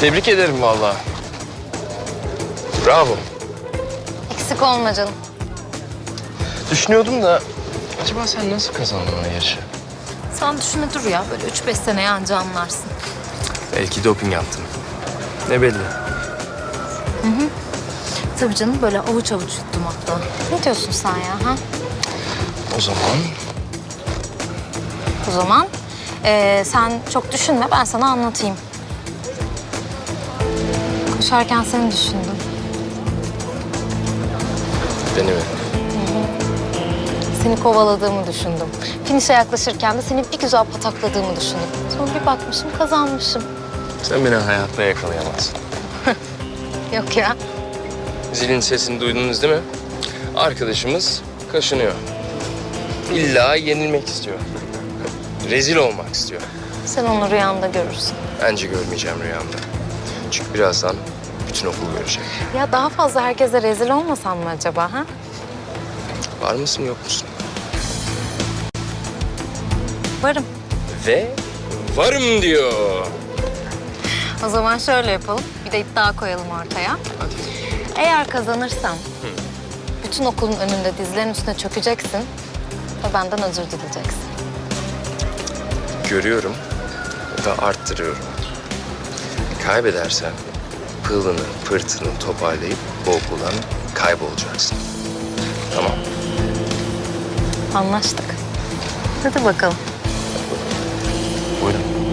Tebrik ederim vallahi. Bravo. Eksik olma canım. Düşünüyordum da acaba sen nasıl kazandın o yarışı? Sen düşüne dur ya. Böyle üç beş seneye anca anlarsın. Belki doping yaptın. Ne belli. Tabii canım böyle avuç avuç yuttum hatta. Ne diyorsun sen ya ha? O zaman O zaman eee, sen çok düşünme ben sana anlatayım. Koşarken seni düşündüm. beni mi? Seni kovaladığımı düşündüm. Finişe yaklaşırken de seni bir güzel patakladığımı düşündüm. Sonra bir bakmışım kazanmışım. Sen beni hayatta yakalayamazsın. Yok ya. Zilin sesini duydunuz değil mi? Arkadaşımız kaşınıyor. İlla yenilmek istiyor. Rezil olmak istiyor. Sen onu rüyanda görürsün. Bence görmeyeceğim rüyamda. Çünkü birazdan bütün okul görecek. Ya daha fazla herkese rezil olmasan mı acaba ha? Var mısın yok musun? Varım. Ve varım diyor. O zaman şöyle yapalım. Bir de iddia koyalım ortaya. Hadi. Eğer kazanırsam bütün okulun önünde dizlerin üstüne çökeceksin ve benden özür dileyeceksin. Görüyorum ve arttırıyorum. Kaybedersen pılını pırtını toparlayıp bu okuldan kaybolacaksın. Tamam. Anlaştık. Hadi bakalım. Buyurun.